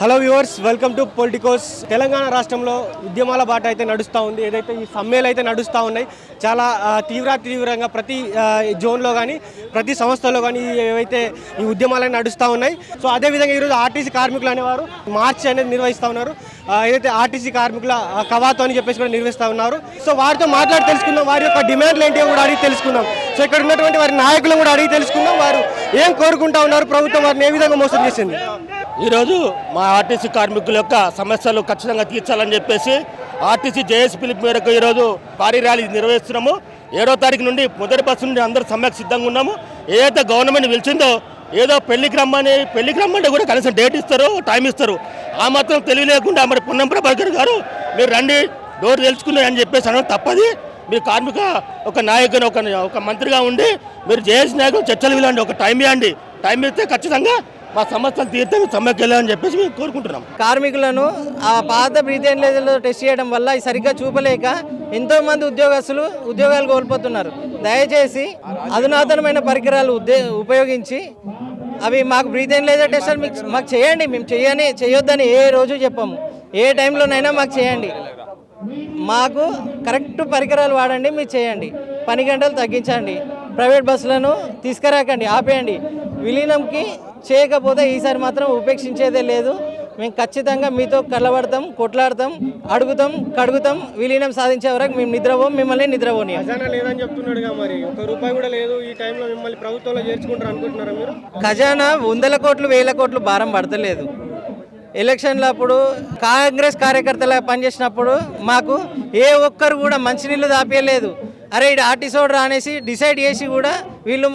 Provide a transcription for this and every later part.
hello viewers welcome to Politicos. Telangana రాష్ట్రంలో ఉద్యమాల బాట అయితే నడుస్తూ ఉంది. ఏదైతే ఈ సమ్మెలు అయితే నడుస్తూ ఉన్నాయి చాలా తీవ్ర తీవ్రంగా ప్రతి జోన్లో కానీ ప్రతి సంస్థలో కానీ ఏవైతే ఈ ఉద్యమాలు నడుస్తూ ఉన్నాయి. సో అదేవిధంగా ఈరోజు ఆర్టీసీ కార్మికులు అనేవారు మార్చ్ అనేది నిర్వహిస్తూ ఉన్నారు. ఏదైతే ఆర్టీసీ కార్మికుల ఆ, అని చెప్పేసి కూడా నిర్వహిస్తూ ఉన్నారు. సో వారితో మాట్లాడి తెలుసుకుందాం. వారి యొక్క డిమాండ్లు ఏంటి కూడా అడిగి తెలుసుకుందాం. సో ఇక్కడ ఉన్నటువంటి వారి నాయకులను కూడా అడిగి తెలుసుకుందాం. వారు ఏం కోరుకుంటా ఉన్నారు? ప్రభుత్వం వారిని ఏ విధంగా మోసం చేసింది? ఈరోజు మా ఆర్టీసీ కార్మికుల యొక్క సమస్యలు ఖచ్చితంగా తీర్చాలని చెప్పేసి ఆర్టీసీ జేఎస్ పిలుపు మేరకు ఈరోజు భారీ ర్యాలీ నిర్వహిస్తున్నాము. ఏడో తారీఖు నుండి మొదటి బస్సు నుండి అందరూ సమ్మెకు సిద్ధంగా ఉన్నాము. ఏదైతే గవర్నమెంట్ పిలిచిందో ఏదో పెళ్ళికి రమ్మని పెళ్ళికి రమ్మంటే కూడా కనీసం డేట్ ఇస్తారు టైం ఇస్తారు. ఆ మాత్రం తెలివి లేకుండా మరి పున్నం ప్రభాకర్ గారు మీరు రండి డోర్ తెలుసుకున్నాయి అని చెప్పేసి అనడం తప్పది. మీరు కార్మిక ఒక నాయకుని ఒక ఒక మంత్రిగా ఉండి మీరు జేఎస్ నాయకులు చర్చలు వెళ్ళండి ఒక టైం ఇవ్వండి. టైం ఇస్తే ఖచ్చితంగా మా సమస్యలు తీర్తే మీరు సమ్మెకి వెళ్ళాలని చెప్పేసి మేము కోరుకుంటున్నాం. కార్మికులను ఆ పాత బ్రీతేన్ లేజర్లో టెస్ట్ చేయడం వల్ల సరిగ్గా చూపలేక ఎంతో మంది ఉద్యోగస్తులు ఉద్యోగాలు కోల్పోతున్నారు. దయచేసి అధునాతనమైన పరికరాలు ఉద్దే ఉపయోగించి అవి మాకు బ్రీతేన్ లేజర్ టెస్ట్ మీకు మాకు చేయండి మేము చేయని చేయొద్దని ఏ రోజు చెప్పాము. ఏ టైంలోనైనా మాకు చేయండి. మాకు కరెక్ట్ పరికరాలు వాడండి మీరు చేయండి. పని గంటలు తగ్గించండి. ప్రైవేట్ బస్సులను తీసుకురాకండి ఆపేయండి. విలీనంకి చేయకపోతే ఈసారి మాత్రం ఉపేక్షించేదే లేదు. మేము ఖచ్చితంగా మీతో కలబడతాం కొట్లాడతాం అడుగుతాం కడుగుతాం విలీనం సాధించే వరకు మేము నిద్రపోం మిమ్మల్ని నిద్రపోని ఖజానా లేదని చెప్తున్నాడుగా మరి. ఒక రూపాయి కూడా లేదు. ఈ టైంలో మిమ్మల్ని ప్రభుత్వంలో చేర్చుకుంటారు అనుకుంటున్నారా మీరు? ఖజానా వందల కోట్లు వేల కోట్లు భారం పడతలేదు. ఎలక్షన్ల అప్పుడు కాంగ్రెస్ కార్యకర్తల పనిచేసినప్పుడు మాకు ఏ ఒక్కరు కూడా మంచినీళ్ళు దాపియలేదు. అరే ఇటు ఆర్టీసోడు రానేసి డిసైడ్ చేసి కూడా వీళ్ళు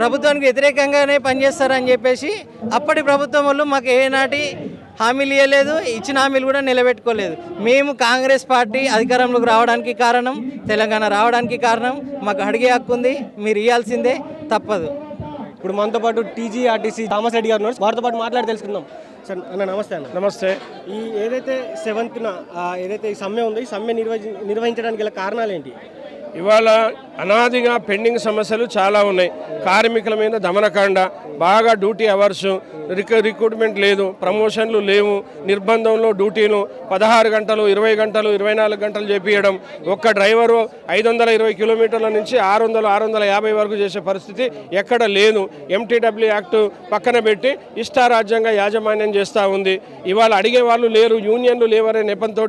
ప్రభుత్వానికి వ్యతిరేకంగానే పనిచేస్తారని చెప్పేసి అప్పటి ప్రభుత్వం వాళ్ళు మాకు ఏనాటి హామీలు ఇవ్వలేదు ఇచ్చిన హామీలు కూడా నిలబెట్టుకోలేదు. మేము కాంగ్రెస్ పార్టీ అధికారంలోకి రావడానికి కారణం తెలంగాణ రావడానికి కారణం మాకు అడిగే హక్కు ఉంది మీరు ఇవ్వాల్సిందే తప్పదు. ఇప్పుడు మనతో పాటు టీజీ ఆర్టీసీ థామస్ రెడ్డి గారు ఉన్నారు. వారితో పాటు మాట్లాడి తెలుసుకుందాం. సార్ అన్న నమస్తే అన్న. నమస్తే. ఈ ఏదైతే సెవెంత్న ఏదైతే ఈ సమ్మె ఉందో ఈ సమ్మె నిర్వహి నిర్వహించడానికి గల కారణాలు ఏంటి? ఇవాళ అనాదిగా పెండింగ్ సమస్యలు చాలా ఉన్నాయి. కార్మికుల మీద దమనకాండ బాగా డ్యూటీ అవర్స్ రిక రిక్రూట్మెంట్ లేదు ప్రమోషన్లు లేవు నిర్బంధంలో డ్యూటీలు పదహారు గంటలు ఇరవై గంటలు ఇరవై నాలుగు గంటలు చేపించడం ఒక్క డ్రైవరు ఐదు వందల ఇరవై కిలోమీటర్ల నుంచి ఆరు వందల ఆరు వందల యాభై వరకు చేసే పరిస్థితి ఎక్కడ లేదు. ఎంటీడబ్ల్యూ యాక్ట్ పక్కన పెట్టి ఇష్టారాజ్యంగా యాజమాన్యం చేస్తూ ఉంది. ఇవాళ అడిగే వాళ్ళు లేరు యూనియన్లు లేవనే నెపంతో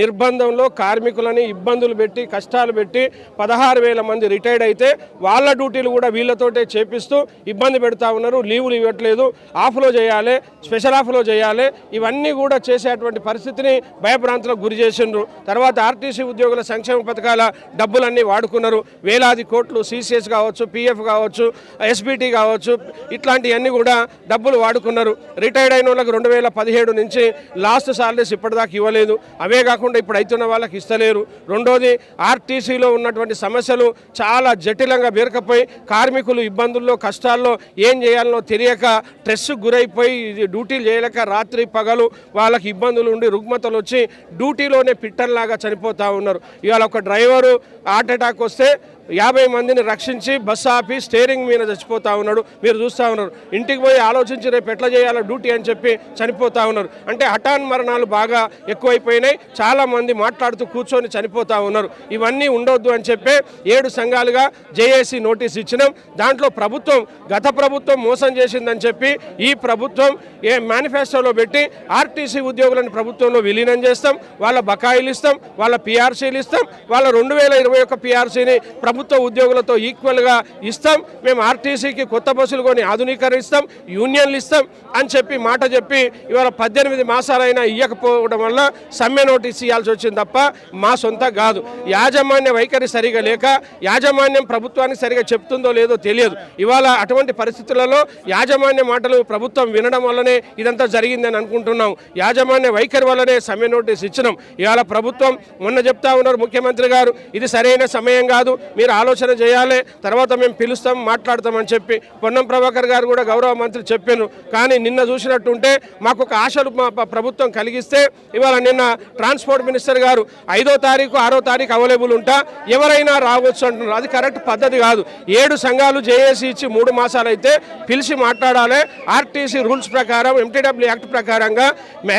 నిర్బంధంలో కార్మికులని ఇబ్బందులు పెట్టి కష్టాలు పెట్టి పదహారు వేల మంది రిటైర్డ్ అయితే వాళ్ళ డ్యూటీలు కూడా వీళ్ళతోటే చేపిస్తూ ఇబ్బంది పెడతా ఉన్నారు లీవులు ఇవ్వట్లేదు ఆఫ్లో చేయాలి స్పెషల్ ఆఫ్లో చేయాలి ఇవన్నీ కూడా చేసేటువంటి పరిస్థితిని భయభ్రాంతులకు గురి చేసిండ్రు. తర్వాత ఆర్టీసీ ఉద్యోగుల సంక్షేమ పథకాల డబ్బులన్నీ వాడుకున్నారు. వేలాది కోట్లు సీసీఎస్ కావచ్చు పీఎఫ్ కావచ్చు ఎస్బిటి కావచ్చు ఇట్లాంటివన్నీ కూడా డబ్బులు వాడుకున్నారు. రిటైర్డ్ అయిన వాళ్ళకి రెండు వేల పదిహేడు నుంచి లాస్ట్ సాలరీస్ ఇప్పటిదాకా ఇవ్వలేదు. అవే కాకుండా ఇప్పుడు అవుతున్న వాళ్ళకి ఇస్తలేరు. రెండోది ఆర్టీసీలో ఉన్నటువంటి సమస్యలు చాలా జటిలంగా బేరకపోయి కార్మికులు ఇబ్బందుల్లో కష్టాల్లో ఏం చేయాలనో తెలియక స్ట్రెస్ గురైపోయి ఇది డ్యూటీలు చేయలేక రాత్రి పగలు వాళ్ళకి ఇబ్బందులు ఉండి రుగ్మతలు వచ్చి డ్యూటీలోనే పిట్టల్లాగా చనిపోతూ ఉన్నారు. ఇవాళ ఒక డ్రైవరు హార్ట్ అటాక్ వస్తే యాభై మందిని రక్షించి బస్సు ఆపి స్టేరింగ్ మీద చచ్చిపోతా ఉన్నాడు మీరు చూస్తూ ఉన్నారు. ఇంటికి పోయి ఆలోచించి రేపు ఎట్లా చేయాలో డ్యూటీ అని చెప్పి చనిపోతా ఉన్నారు. అంటే హఠాన్ మరణాలు బాగా ఎక్కువైపోయినాయి. చాలా మంది మాట్లాడుతూ కూర్చొని చనిపోతా ఉన్నారు. ఇవన్నీ ఉండొద్దు అని చెప్పి ఏడు సంఘాలుగా జేఏసీ నోటీస్ ఇచ్చినాం. దాంట్లో ప్రభుత్వం గత ప్రభుత్వం మోసం చేసిందని చెప్పి ఈ ప్రభుత్వం ఏ మేనిఫెస్టోలో పెట్టి ఆర్టీసీ ఉద్యోగులను ప్రభుత్వంలో విలీనం చేస్తాం. వాళ్ళ బకాయిలు ఇస్తాం. వాళ్ళ పిఆర్సీలు ఇస్తాం. వాళ్ళ రెండు వేల ఇరవై ఒక్క పిఆర్సీని ప్రభుత్వం ప్రభుత్వ ఉద్యోగులతో ఈక్వల్గా ఇస్తాం. మేము ఆర్టీసీకి కొత్త బస్సులు కొని ఆధునీకరిస్తాం యూనియన్లు ఇస్తాం అని చెప్పి మాట చెప్పి ఇవాళ పద్దెనిమిది మాసాలైనా ఇవ్వకపోవడం వల్ల సమ్మె నోటీస్ ఇవ్వాల్సి వచ్చింది తప్ప మా సొంత కాదు. యాజమాన్య వైఖరి సరిగా లేక యాజమాన్యం ప్రభుత్వానికి సరిగా చెప్తుందో లేదో తెలియదు. ఇవాళ అటువంటి పరిస్థితులలో యాజమాన్య మాటలు ప్రభుత్వం వినడం వల్లనే ఇదంతా జరిగిందని అనుకుంటున్నాం. యాజమాన్య వైఖరి వల్లనే సమ్మె నోటీస్ ఇచ్చినాం. ఇవాళ ప్రభుత్వం మొన్న చెప్తా ఉన్నారు ముఖ్యమంత్రి గారు ఇది సరైన సమయం కాదు. మీరు ఆలోచన చేయాలి తర్వాత మేము పిలుస్తాం మాట్లాడతామని చెప్పి పొన్నం ప్రభాకర్ గారు కూడా గౌరవ మంత్రి చెప్పాను. కానీ నిన్న చూసినట్టుంటే మాకు ఒక ఆశలు మా ప్రభుత్వం కలిగిస్తే ఇవాళ నిన్న ట్రాన్స్పోర్ట్ మినిస్టర్ గారు ఐదో తారీఖు ఆరో తారీఖు అవైలబుల్ ఉంటా ఎవరైనా రావచ్చు అంటున్నారు. అది కరెక్ట్ పద్ధతి కాదు. ఏడు సంఘాలు జేఏసీ ఇచ్చి మూడు మాసాలు అయితే పిలిచి మాట్లాడాలి. ఆర్టీసీ రూల్స్ ప్రకారం ఎంటీడబ్ల్యూ యాక్ట్ ప్రకారంగా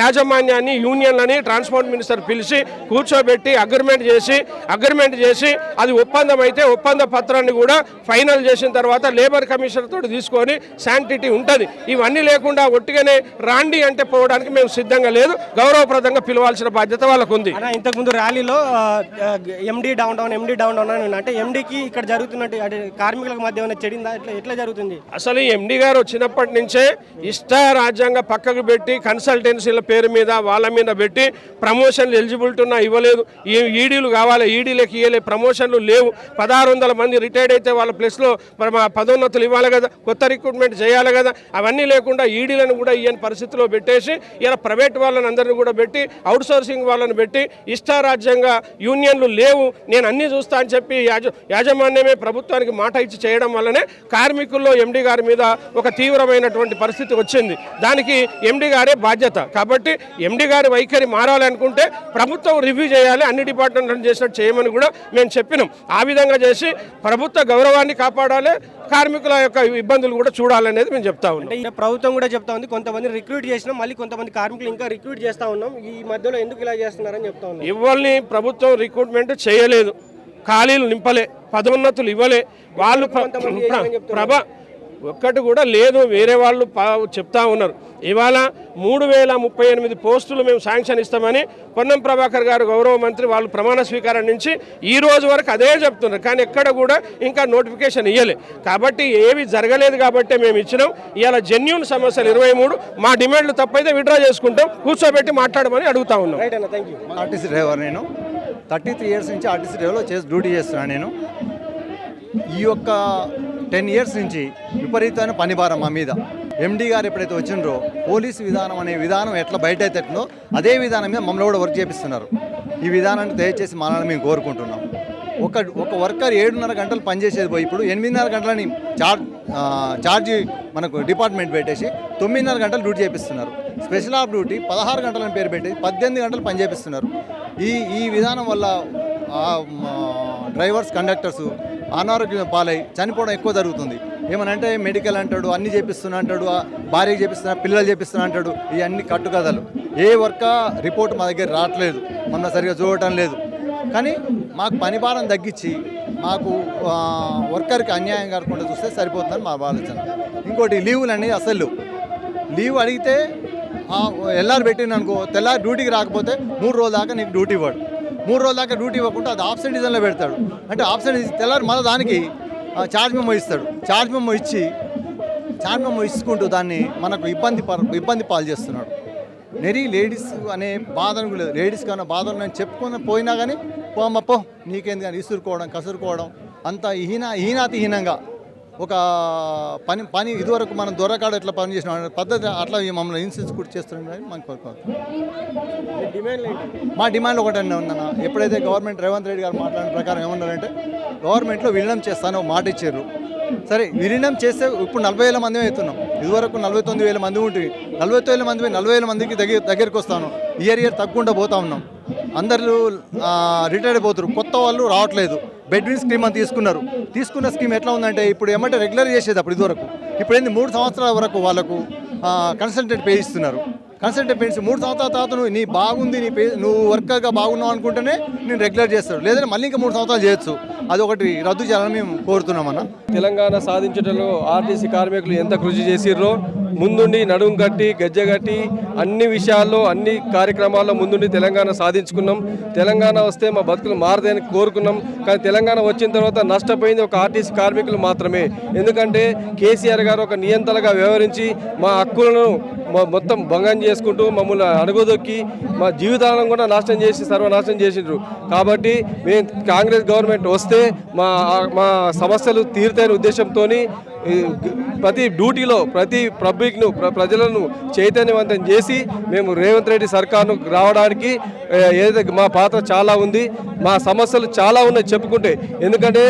యాజమాన్యాన్ని యూనియన్లని ట్రాన్స్పోర్ట్ మినిస్టర్ పిలిచి కూర్చోబెట్టి అగ్రిమెంట్ చేసి అగ్రిమెంట్ చేసి అది ఒప్పందం అయితే ఒప్పంద పత్రాన్ని కూడా ఫైనల్ చేసిన తర్వాత లేబర్ కమిషనర్ తోటి తీసుకొని శాంటిటీ ఉంటుంది. ఇవన్నీ లేకుండా ఒట్టిగానే రాండి అంటే పోవడానికి మేము సిద్ధంగా లేదు. గౌరవప్రదంగా పిలవాల్సిన బాధ్యత వాళ్ళకు ఉంది ఇంతకుముందు ర్యాలీలో MD down down MD down down అని అంటే ఎండికి ఇక్కడ జరుగుతున్నట్టు కార్మికులకు మధ్య ఏమైనా చెడిందా? ఎట్లా ఎట్లా జరుగుతుంది? అసలు ఈ ఎండి గారు వచ్చినప్పటి నుంచే ఇష్ట రాజ్యాంగ పక్కకు పెట్టి కన్సల్టెన్సీల పేరు మీద వాళ్ళ మీద పెట్టి ప్రమోషన్లు ఎలిజిబిలిటీ ఉన్నా ఇవ్వలేదు. ఈడీలు కావాలి ఈడీలకు ఇవ్వలే ప్రమోషన్లు లేవు. పదహారు వందల మంది రిటైర్డ్ అయితే వాళ్ళ ప్లేస్లో మరి మా పదోన్నతులు ఇవ్వాలి కదా కొత్త రిక్రూట్మెంట్ చేయాలి కదా అవన్నీ లేకుండా ఈడీలను కూడా ఈయన పరిస్థితిలో పెట్టేసి ఇలా ప్రైవేట్ వాళ్ళని అందరిని కూడా పెట్టి అవుట్ సోర్సింగ్ వాళ్ళని పెట్టి ఇష్టారాజ్యంగా యూనియన్లు లేవు నేను అన్నీ చూస్తా అని చెప్పి యాజ యాజమాన్యమే ప్రభుత్వానికి మాట ఇచ్చి చేయడం వల్లనే కార్మికుల్లో ఎండి గారి మీద ఒక తీవ్రమైనటువంటి పరిస్థితి వచ్చింది. దానికి ఎండి గారే బాధ్యత. కాబట్టి ఎండి గారి వైఖరి మారాలనుకుంటే ప్రభుత్వం రివ్యూ చేయాలి అన్ని డిపార్ట్మెంట్ చేసినట్టు చేయమని కూడా మేము చెప్పినాం. ఆ విధంగా చేసి ప్రభుత్వ గౌరవాన్ని కాపాడాలి కార్మికుల యొక్క ఇబ్బందులు కూడా చూడాలనేది మేము చెప్తా ఉన్నాం. ప్రభుత్వం కూడా చెప్తా ఉంది కొంతమంది రిక్రూట్ చేసినాం మళ్ళీ కొంతమంది కార్మికులు ఇంకా రిక్రూట్ చేస్తా ఉన్నాం. ఈ మధ్యలో ఎందుకు ఇలా చేస్తున్నారని చెప్తా ఉన్నాం. ఇవ్వల్ని ప్రభుత్వం రిక్రూట్మెంట్ చేయలేదు. ఖాళీలు నింపలే పదోన్నతులు ఇవ్వలే. వాళ్ళు ప్ర- ప్ర- ప్రభ ఒక్కటి కూడా లేదు వేరే వాళ్ళు పా- చెప్తా ఉన్నారు. ఇవాళ మూడు వేల ముప్పై ఎనిమిది పోస్టులు మేము శాంక్షన్ ఇస్తామని పొన్నం ప్రభాకర్ గారు గౌరవ మంత్రి వాళ్ళు ప్రమాణ స్వీకారం నుంచి ఈ రోజు వరకు అదే చెప్తున్నారు. కానీ ఎక్కడ కూడా ఇంకా నోటిఫికేషన్ ఇవ్వలే కాబట్టి ఏవి జరగలేదు కాబట్టి మేము ఇచ్చినాం. ఇవాళ జెన్యున్ సమస్యలు ఇరవై మూడు మా డిమాండ్లు తప్పైతే విడ్రా చేసుకుంటాం. కూర్చోబెట్టి మాట్లాడమని అడుగుతా ఉన్నాం. ఆర్టీసీ డ్రైవర్ నేను. థర్టీ త్రీ ఇయర్స్ నుంచి ఆర్టీసీ డ్రైవర్లో చేసి డ్యూటీ చేస్తున్నాను నేను. ఈ యొక్క టెన్ ఇయర్స్ నుంచి విపరీతమైన పని భారం మా మీద. ఎండి గారు ఎప్పుడైతే వచ్చిండ్రో పోలీస్ విధానం అనే విధానం ఎట్లా బయట అయితే అదే విధానం మీద మమ్మల్ని కూడా వర్క్ చేపిస్తున్నారు. ఈ విధానాన్ని దయచేసి మానాలని మేము కోరుకుంటున్నాం. ఒక ఒక వర్కర్ ఏడున్నర గంటలు పనిచేసేది పోయి ఇప్పుడు ఎనిమిదిన్నర గంటలని చార్జ్ ఛార్జీ మనకు డిపార్ట్మెంట్ పెట్టేసి తొమ్మిదిన్నర గంటలు డ్యూటీ చేపిస్తున్నారు. స్పెషల్ ఆఫ్ డ్యూటీ పదహారు గంటలని పేరు పెట్టి పద్దెనిమిది గంటలు పనిచేపిస్తున్నారు. ఈ ఈ విధానం వల్ల డ్రైవర్స్ కండక్టర్స్ అనారోగ్యం పాలై చనిపోవడం ఎక్కువ జరుగుతుంది. ఏమనంటే మెడికల్ అంటాడు అన్ని చేపిస్తున్నా అంటాడు ఆ భార్యకి చేపిస్తున్నా పిల్లలు చేపిస్తున్నా అంటాడు ఇవన్నీ కట్టుకథలు. ఏ వర్క రిపోర్ట్ మా దగ్గర రావట్లేదు. మొన్న సరిగా చూడటం లేదు. కానీ మాకు పని భారం తగ్గించి మాకు వర్కర్కి అన్యాయం కాకుండా చూస్తే సరిపోతుందని మా ఆలోచన. ఇంకోటి లీవులు అనేది అసలు. లీవ్ అడిగితే ఎల్ఆర్ పెట్టిననుకో తెల్లారి డ్యూటీకి రాకపోతే మూడు రోజుల దాకా నీకు డ్యూటీ ఇవ్వడు. మూడు రోజుల దాకా డ్యూటీ ఇవ్వకుండా అది ఆబ్సెంట్ డిజైన్లో పెడతాడు. అంటే ఆబ్సెంట్ తెల్లారి మళ్ళీ దానికి ఛార్జ్ మెమో ఇస్తాడు. ఛార్జ్ మెమో ఇచ్చి ఛార్జ్ మెమో ఇచ్చుకుంటూ దాన్ని మనకు ఇబ్బంది పర ఇబ్బంది పాలు చేస్తున్నాడు. నెరీ లేడీస్ అనే బాధను కూడా లేదు. లేడీస్ కన్నా బాధను నేను చెప్పుకొని పోయినా కానీ పోమ్మ పో నీకేంది కానీ ఇసురుకోవడం కసురుకోవడం అంత హీన హీనాతిహీనంగా ఒక పని పని ఇదివరకు మనం దొరకాడ ఎట్లా పని చేసిన పద్ధతి అట్లా మమ్మల్ని హింసించుకుంటూ చేస్తున్నాం మనకు కోరుకోవాలి. డిమాండ్ ఏంటి? మా డిమాండ్ ఒకటనే ఉందన్న ఎప్పుడైతే గవర్నమెంట్ రేవంత్ రెడ్డి గారు మాట్లాడిన ప్రకారం ఏమన్నారంటే గవర్నమెంట్లో విలీనం చేస్తాను ఒక మాట ఇచ్చారు. సరే విలీనం చేస్తే ఇప్పుడు నలభై వేల మంది అవుతున్నాం. ఇదివరకు నలభై తొమ్మిది వేల మంది ఉంటుంది నలభై తొమ్మిది మంది నలభై వేల మందికి దగ్గర దగ్గరికి వస్తాను. ఇయర్ ఇయర్ తగ్గకుండా పోతా ఉన్నాం. అందరూ రిటైర్డ్ అయిపోతారు కొత్త వాళ్ళు రావట్లేదు. బెడ్విన్ స్కీమ్ అని తీసుకున్నారు. తీసుకున్న స్కీమ్ ఎట్లా ఉందంటే ఇప్పుడు ఏమంటే రెగ్యులర్ చేసేది అప్పుడు ఇదివరకు. ఇప్పుడు ఏంది మూడు సంవత్సరాల వరకు వాళ్ళకు కన్సల్టెంట్ పే ఇస్తున్నారు. కన్సల్టెంట్ పేసి మూడు సంవత్సరాల తర్వాత నువ్వు నీ బాగుంది నీ పే నువ్వు వర్కర్గా బాగున్నావు అనుకుంటేనే నేను రెగ్యులర్ చేస్తాడు లేదంటే మళ్ళీ ఇంకా మూడు సంవత్సరాలు చేయొచ్చు. అది ఒకటి రద్దు చేయాలని మేము కోరుతున్నామన్నా తెలంగాణ సాధించడంలో ఆర్టీసీ కార్మికులు ఎంత కృషి చేసిర్రో ముందుండి నడుం కట్టి గజ్జగట్టి అన్ని విషయాల్లో అన్ని కార్యక్రమాల్లో ముందుండి తెలంగాణ సాధించుకున్నాం. తెలంగాణ వస్తే మా బతుకులు మారదని కోరుకున్నాం. కానీ తెలంగాణ వచ్చిన తర్వాత నష్టపోయింది ఒక ఆర్టీసీ కార్మికులు మాత్రమే. ఎందుకంటే కేసీఆర్ గారు ఒక నియంత్రణగా వ్యవహరించి మా హక్కులను మొత్తం భంగం చేసుకుంటూ మమ్మల్ని అడుగుదొక్కి మా జీవితాలను కూడా నాశనం చేసి సర్వనాశనం చేసిండ్రు. కాబట్టి మేము కాంగ్రెస్ గవర్నమెంట్ వస్తే మా మా సమస్యలు తీరుతాయనే ఉద్దేశంతో ప్రతి డ్యూటీలో ప్రతి పబ్లిక్ను ప్ర- ప్రజలను చైతన్యవంతం చేసి మేము రేవంత్ రెడ్డి సర్కార్ను రావడానికి ఏదైతే మా పాత్ర చాలా ఉంది మా సమస్యలు చాలా ఉన్నాయి చెప్పుకుంటే. ఎందుకంటే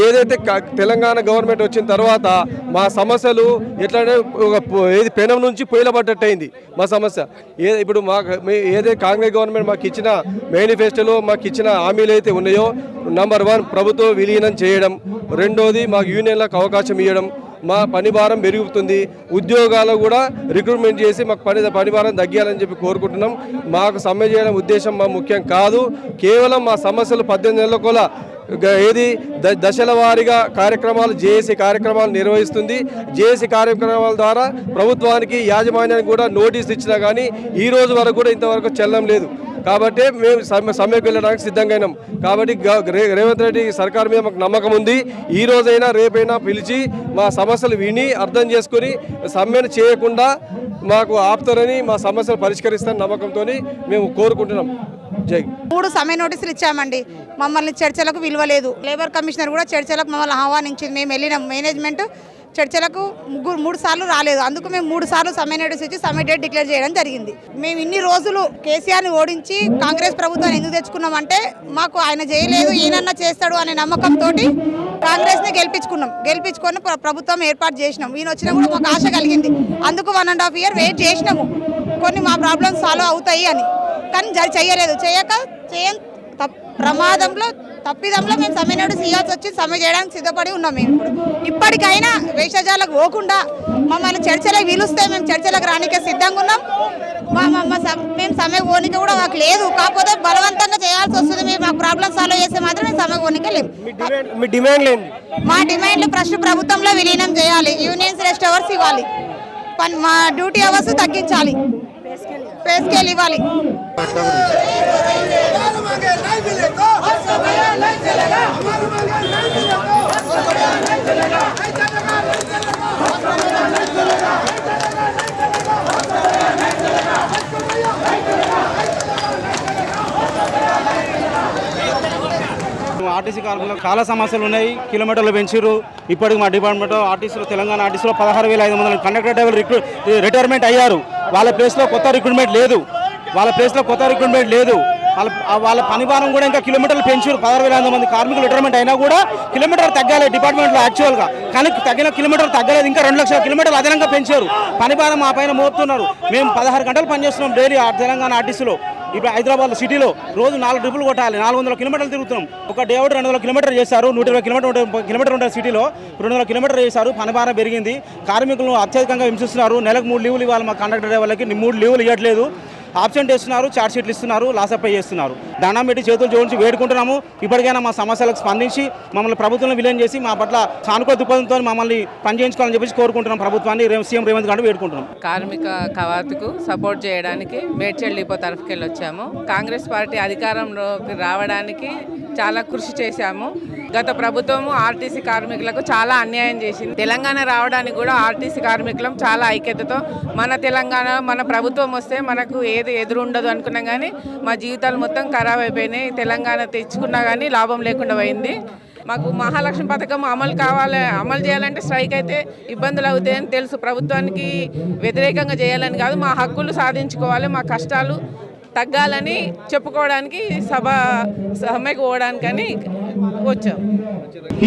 ఏదైతే క- తెలంగాణ గవర్నమెంట్ వచ్చిన తర్వాత మా సమస్యలు ఎట్లంటే ఒక ఏది పెనం నుంచి పొయ్యిల పడ్డట్టయింది మా సమస్య. ఏ ఇప్పుడు మాకు ఏదైతే కాంగ్రెస్ గవర్నమెంట్ మాకు ఇచ్చిన మేనిఫెస్టోలో మాకు ఇచ్చిన హామీలు అయితే ఉన్నాయో నంబర్ వన్ ప్రభుత్వం విలీనం చేయడం రెండోది మాకు యూనియన్లకు అవకాశం ఇవ్వడం మా పని భారం పెరుగుతుంది ఉద్యోగాలు కూడా రిక్రూట్మెంట్ చేసి మాకు పని పని భారం తగ్గాలని చెప్పి కోరుకుంటున్నాం. మాకు సమ్మె చేయడం ఉద్దేశం మా ముఖ్యం కాదు. కేవలం మా సమస్యలు పద్దెనిమిది నెలల ఏది? ద- దశల వారీగా కార్యక్రమాలు జేఏసీ కార్యక్రమాలు నిర్వహిస్తుంది. జేఏసీ కార్యక్రమాల ద్వారా ప్రభుత్వానికి యాజమాన్యానికి కూడా నోటీస్ ఇచ్చినా కానీ ఈ రోజు వరకు కూడా ఇంతవరకు చెల్లం లేదు. కాబట్టి మేము సమ్మె సమ్మెకు వెళ్ళడానికి సిద్ధంగా కాబట్టి రేవంత్ రెడ్డి సర్కార్ మీద మాకు నమ్మకం ఉంది. ఈ రోజైనా రేపైనా పిలిచి మా సమస్యలు విని అర్థం చేసుకుని సమ్మెను చేయకుండా మాకు ఆపుతారని మా సమస్యలు పరిష్కరిస్తారని నమ్మకంతో మేము కోరుకుంటున్నాం. జై మూడు సమ్మె నోటీసులు ఇచ్చామండి. మమ్మల్ని చర్చలకు విలువలేదు. లేబర్ కమిషనర్ కూడా చర్చలకు మమ్మల్ని ఆహ్వానించింది. మేము వెళ్ళినాం. మేనేజ్మెంట్ చర్చలకు ముగ్గురు మూడు సార్లు రాలేదు. అందుకు మేము మూడు సార్లు సమ్మె నోటీస్ ఇచ్చి సమ్మె డేట్ డిక్లేర్ చేయడం జరిగింది. మేము ఇన్ని రోజులు కేసీఆర్ని ఓడించి కాంగ్రెస్ ప్రభుత్వాన్ని ఎందుకు తెచ్చుకున్నామంటే మాకు ఆయన చేయలేదు ఈయనన్నా చేస్తాడు అనే నమ్మకంతో కాంగ్రెస్ని గెలిపించుకున్నాం. గెలిపించుకొని ప్రభుత్వం ఏర్పాటు చేసినాం. ఈయన వచ్చినా కూడా మాకు ఆశ కలిగింది. అందుకు one and half year wait చేసినాము. కొన్ని మా ప్రాబ్లమ్స్ సాల్వ్ అవుతాయి అని. కానీ చేయలేదు. చేయక చేయ తప్- ప్రమాదంలో తప్పిదంలో మేము సమ్మె నోటీస్ ఇవ్వాల్సి వచ్చి సమ్మె చేయడానికి సిద్ధపడి ఉన్నాం మేము. ఇప్పుడు ఇప్పటికైనా వేషజాలకు పోకుండా మమ్మల్ని చర్చలకు పిలుస్తే మేము చర్చలకు రానికే సిద్ధంగా ఉన్నాం. మా మా- మా సమ్- మేము సమ్మె పోనీకి కూడా మాకు లేదు. కాకపోతే బలవంతంగా చేయాల్సి వస్తుంది. మీరు మాకు ప్రాబ్లమ్ సాల్వ్ చేస్తే మాత్రం మేము సమ్మె పోనీకే లేవు మీ డిమాండ్ మీ డిమాండ్లు ఫస్ట్ ప్రభుత్వంలో విలీనం చేయాలి. యూనియన్స్ రెస్ట్ అవర్స్ ఇవ్వాలి. పన్ మా డ్యూటీ అవర్స్ తగ్గించాలి. పే స్కేల్ ఇవ్వాలి. ఆర్టీసీ కార్మికులకు చాలా సమస్యలు ఉన్నాయి. కిలోమీటర్లు పెంచారు ఇప్పటికి మా డిపార్ట్మెంట్ ఆర్టీసీలో తెలంగాణ ఆర్టీసీలో పదహారు వేల ఐదు వందల కండక్టర్ డ్రైవర్ రిక్రూ రిటైర్మెంట్ అయ్యారు. వాళ్ళ ప్లేస్లో కొత్త రిక్రూట్మెంట్ లేదు. వాళ్ళ ప్లేస్లో కొత్త రిక్రూట్మెంట్ లేదు. వాళ్ళ వాళ్ళ పనిభారం కూడా ఇంకా కిలోమీటర్లు పెంచారు పదహారు వేల ఐదు మంది కార్మికులు రిటైర్మెంట్ అయినా కూడా కిలోమీటర్ తగ్గాలి డిపార్ట్మెంట్లో యాక్చువల్గా కానీ తగ్గిన కిలోమీటర్ తగ్గలేదు. ఇంకా రెండు లక్షల కిలోమీటర్లు అదనంగా పెంచారు. పనిభారం మా పైన మోపుతున్నారు. మేము పదహారు గంటలు పనిచేస్తున్నాం డైలీ తెలంగాణ ఆర్టీసీలో. ఇప్పుడు హైదరాబాద్ సిటీలో రోజు నాలుగు ట్రిపులు కొట్టాలి. నాలుగు వందల కిలోమీటర్లు తిరుగుతున్నాం. ఒక డే ఒకటి రెండు వందల కిలోమీటర్ చేశారు. నూట ఇరవై కిలోమీటర్ కిలోమీటర్ ఉంటుంది సిటీలో రెండు వందల కిలోమీటర్ చేశారు. పనిభారం పెరిగింది. కార్మికులను అత్యధికంగా హింసిస్తున్నారు. నెలకు మూడు లీవులు ఇవ్వాలి మా కండక్టర్ డ్రైవర్లకి. మూడు లీవులు ఇవ్వట్లేదు. ఆబ్సెంట్ ఇస్తున్నారు చార్జ్ షీట్లు ఇస్తున్నారు లాసపై చేస్తున్నారు. దండం పెట్టి చేతులు జోడించి వేడుకుంటున్నాము. ఇప్పటికైనా మా సమస్యలకు స్పందించి మమ్మల్ని ప్రభుత్వంలో విలీనం చేసి మా పట్ల సానుకూల దృక్పథంతో మమ్మల్ని పనిచేయించుకోవాలని చెప్పేసి కోరుకుంటున్నాం ప్రభుత్వాన్ని. సీఎం రేవంత్ గారిని వేడుకుంటున్నాం. కార్మిక కవాతుకు సపోర్ట్ చేయడానికి మేడ్చల్ డిపో తరఫుకి వచ్చాము కాంగ్రెస్ పార్టీ అధికారంలోకి రావడానికి చాలా కృషి చేశాము. గత ప్రభుత్వము ఆర్టీసీ కార్మికులకు చాలా అన్యాయం చేసింది. తెలంగాణ రావడానికి కూడా ఆర్టీసీ కార్మికులం చాలా ఐక్యతతో మన తెలంగాణ మన ప్రభుత్వం వస్తే మనకు ఏది ఎదురు ఉండదు అనుకున్నాం కానీ మా జీవితాలు మొత్తం ఖరాబ్ అయిపోయినాయి. తెలంగాణ తెచ్చుకున్నా కానీ లాభం లేకుండా పోయింది. మాకు మహాలక్ష్మి పథకం అమలు కావాలి అమలు చేయాలంటే స్ట్రైక్ అయితే ఇబ్బందులు అవుతాయని తెలుసు. ప్రభుత్వానికి వ్యతిరేకంగా చేయాలని కాదు మా హక్కులు సాధించుకోవాలి మా కష్టాలు తగ్గాలని చెప్పుకోవడానికి సభ సమ్మెకు పోవడానికని వచ్చాం.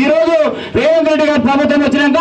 ఈ రోజు రేవంత్ రెడ్డి గారి ప్రభుత్వం వచ్చినాక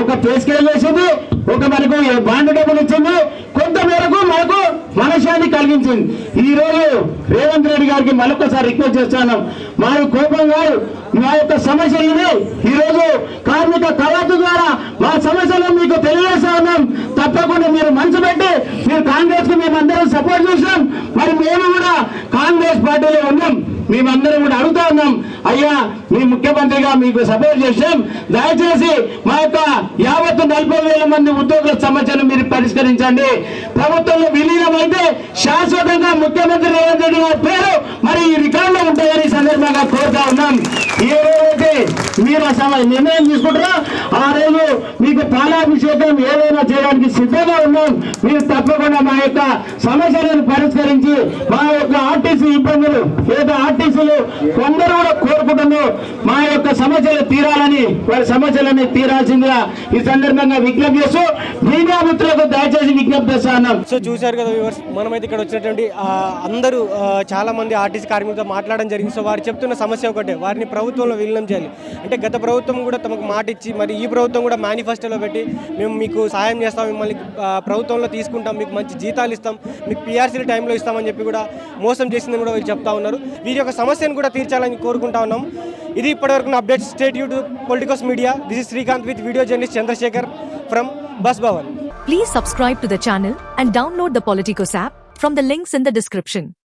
ఒక పే స్కేల్ వేసింది ఒక మనకు బాండ్ డబ్బులు ఇచ్చింది కొంత మేరకు మనకు మనశాన్ని కలిగించింది. ఈ రోజు రేవంత్ రెడ్డి గారికి మరొకసారి రిక్వెస్ట్ చేస్తాను మా కోపం గారు మా యొక్క సమస్య ఇది. ఈ రోజు కార్మిక కవాతు ద్వారా మా సమస్యలను మీకు తెలియజేస్తా ఉన్నాం. తప్పకుండా మీరు మనసు పెట్టి మీరు కాంగ్రెస్కు మేమందరం సపోర్ట్ చేసినాం మరి మేము కూడా కాంగ్రెస్ పార్టీలో ఉన్నాం. మేమందరం కూడా అడుగుతా ఉన్నాం. అయ్యా మీ ముఖ్యమంత్రిగా మీకు సపోర్ట్ చేసాం దయచేసి మా యొక్క యావత్తు నలభై వేల మంది ఉద్యోగుల సమస్యను మీరు పరిష్కరించండి. ప్రభుత్వంలో విలీనం అయితే శాశ్వతంగా ముఖ్యమంత్రి రేవంత్ రెడ్డి గారి పేరు మరి ఈ రికార్డులో ఉంటాయని సందర్భంగా కోరుతా ఉన్నాం. ఏదైతే మీరు నిర్ణయం తీసుకుంటారో ఆ రోజు మీకు పాలాభిషేకం ఏదైనా చేయడానికి సిద్ధంగా ఉన్నాం. మీరు తప్పకుండా మా యొక్క సమస్యలను పరిష్కరించి మా యొక్క ఆర్టీసీ ఇబ్బందులు ఏదో ఆర్టీసీలు కొందరు కూడా కోరుకుంటున్నారు. మా యొక్క సమస్యలు తీరాలని వారి సమస్యలని తీరాల్సిందిగా ఈ సందర్భంగా విజ్ఞప్తి చేస్తూ మీడియా మిత్రులకు దయచేసి విజ్ఞప్తి చేస్తా సో చూశారు కదా వివర్స్ మనమైతే ఇక్కడ వచ్చినటువంటి అందరూ చాలా మంది ఆర్టీసీ కార్మికులతో మాట్లాడడం జరిగింది. సో వారు చెప్తున్న సమస్య ఒకటే వారిని ప్రభుత్వంలో విలీనం చేయాలి. అంటే గత ప్రభుత్వం కూడా తమకు మాట ఇచ్చి మరి ఈ ప్రభుత్వం కూడా మేనిఫెస్టోలో పెట్టి మేము మీకు సహాయం చేస్తాం మిమ్మల్ని ప్రభుత్వంలో తీసుకుంటాం మీకు మంచి జీతాలు ఇస్తాం మీకు పిఆర్సీల టైంలో ఇస్తామని చెప్పి కూడా మోసం చేసిందని కూడా వీళ్ళు చెప్తా ఉన్నారు. వీరి యొక్క సమస్యను కూడా తీర్చాలని కోరుకుంటా ఉన్నాం. ఇది ఇప్పటివరకు update state YouTube politicals media this is Srikanth with video journalist Chandrasekhar from bus Bhavan please subscribe to the channel and download the Politicos app from the links in the description